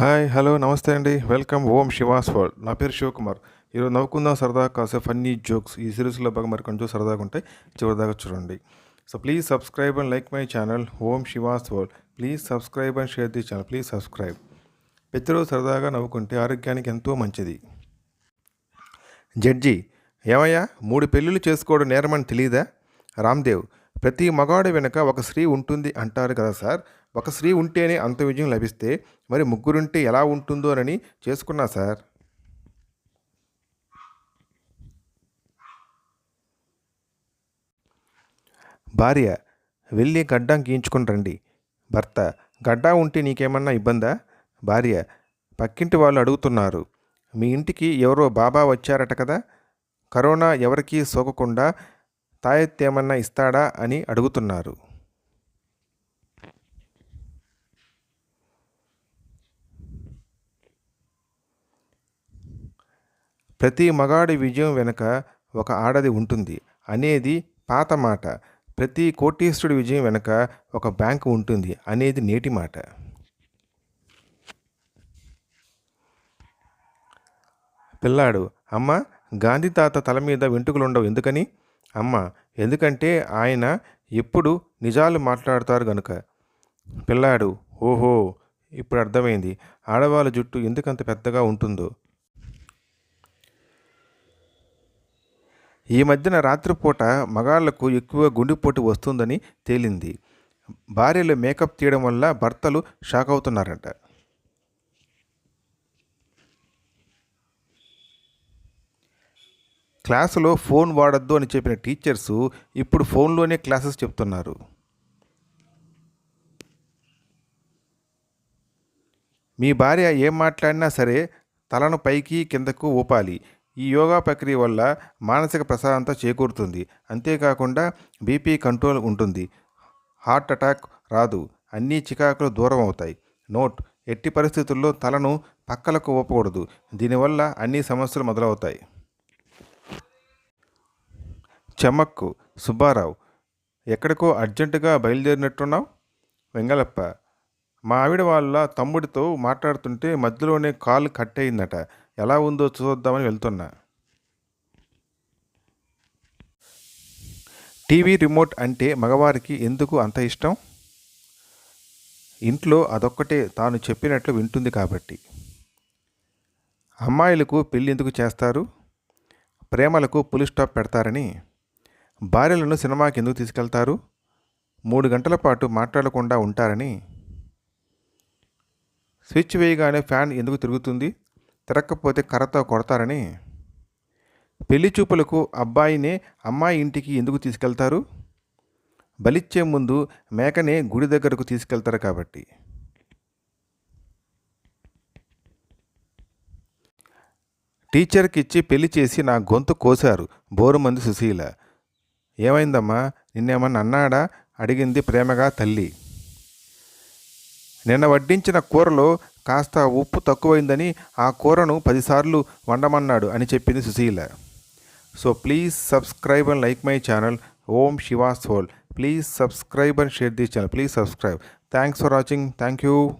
Hi hello నమస్తే అండి. Welcome Om Shivas world. నా పేరు శివకుమార్. ఈరోజు నవ్వుకుందాం సరదా కాసే ఫన్నీ జోక్స్. ఈ సిరీస్లో బాగా మరి కొంచెం సరదాగా ఉంటాయి. చివరిదాకా చూడండి. So please subscribe and like my channel Om Shivas world. Please subscribe and share the channel. Please subscribe. ప్రతిరోజు సరదాగా నవ్వుకుంటే ఆరోగ్యానికి ఎంతో మంచిది. జడ్జి ఏమయ్యా మూడు పెళ్ళిళ్ళు చేసుకోవడం నేరమని తెలియదా రామ్దేవ్ ప్రతి మగాడు వెనుక ఒక స్త్రీ ఉంటుంది అంటారు కదా సార్. ఒక స్త్రీ ఉంటేనే అంత విజయం లభిస్తే మరి ముగ్గురుంటే ఎలా ఉంటుందోనని చేసుకున్నా సార్. భార్య వెళ్ళి గడ్డం గీయించుకుని రండి. భర్త గడ్డ ఉంటే నీకేమన్నా ఇబ్బందా? భార్య పక్కింటి వాళ్ళు అడుగుతున్నారు. మీ ఇంటికి ఎవరో బాబా వచ్చారట కదా? కరోనా ఎవరికీ సోకకుండా తాయెత్తేమన్నా ఇస్తాడా అని అడుగుతున్నారు. ప్రతి మగాడి విజయం వెనుక ఒక ఆడది ఉంటుంది అనేది పాత మాట. ప్రతి కోటీశ్వరుడి విజయం వెనుక ఒక బ్యాంకు ఉంటుంది అనేది నేటి మాట. పిల్లాడు అమ్మ గాంధీ తాత తల మీద వెంట్రుకలుండవు ఎందుకని? అమ్మ ఎందుకంటే ఆయన ఎప్పుడు నిజాలు మాట్లాడతారు గనుక. పిల్లాడు ఓహో ఇప్పుడు అర్థమైంది. ఆడవాళ్ళ జుట్టు ఎందుకంత పెద్దగా ఉంటుందో. ఈ మధ్యన రాత్రిపూట మగాళ్ళకు ఎక్కువ గుండెపోటు వస్తుందని తేలింది. భార్యలు మేకప్ తీయడం వల్ల భర్తలు షాక్ అవుతున్నారట క్లాసులో ఫోన్ వాడద్దు అని చెప్పిన టీచర్సు ఇప్పుడు ఫోన్లోనే క్లాసెస్ చెప్తున్నారు. మీ భార్య ఏం మాట్లాడినా సరే తలను పైకి కిందకు ఊపాలి. ఈ యోగా ప్రక్రియ వల్ల మానసిక ప్రశాంతత చేకూరుతుంది. అంతేకాకుండా బీపీ కంట్రోల్ ఉంటుంది. హార్ట్ అటాక్ రాదు. అన్ని చికాకులు దూరం అవుతాయి. నోట్ ఎట్టి పరిస్థితుల్లో తలను పక్కలకు ఊపకూడదు. దీనివల్ల అన్ని సమస్యలు మొదలవుతాయి. చెమక్కు సుబ్బారావు ఎక్కడికో అర్జెంటుగా బయలుదేరినట్టున్నావు? వెంగళప్ప మా ఆవిడ వాళ్ళ తమ్ముడితో మాట్లాడుతుంటే మధ్యలోనే కాల్ కట్ అయిందట ఎలా ఉందో చూద్దామని వెళ్తున్నా. టీవీ రిమోట్ అంటే మగవారికి ఎందుకు అంత ఇష్టం? ఇంట్లో అదొక్కటే తాను చెప్పినట్లు వింటుంది కాబట్టి. అమ్మాయిలకు పెళ్ళి ఎందుకు చేస్తారు? ప్రేమలకు పులి స్టాప్ పెడతారని భార్యలను సినిమాకి ఎందుకు తీసుకెళ్తారు? మూడు గంటల పాటు మాట్లాడకుండా ఉంటారని స్విచ్ వేయగానే ఫ్యాన్ ఎందుకు తిరుగుతుంది? తిరగకపోతే కర్రతో కొడతారని పెళ్ళి చూపులకు అబ్బాయినే అమ్మాయి ఇంటికి ఎందుకు తీసుకెళ్తారు? బలిచ్చే ముందు మేకనే గుడి దగ్గరకు తీసుకెళ్తారు కాబట్టి. టీచర్కి ఇచ్చి పెళ్ళి చేసి నా గొంతు కోశారు. బోరుమంది సుశీల ఏమైందమ్మా? నిన్నేమన్నా అన్నాడా? అడిగింది ప్రేమగా తల్లి. నిన్న వడ్డించిన కూరలో కాస్త ఉప్పు తక్కువైందని ఆ కూరను పదిసార్లు వండమన్నాడు అని చెప్పింది Sushila. So please subscribe and like my channel. Om Shivas world please subscribe and share this channel. Please subscribe. Thanks for watching. Thank you.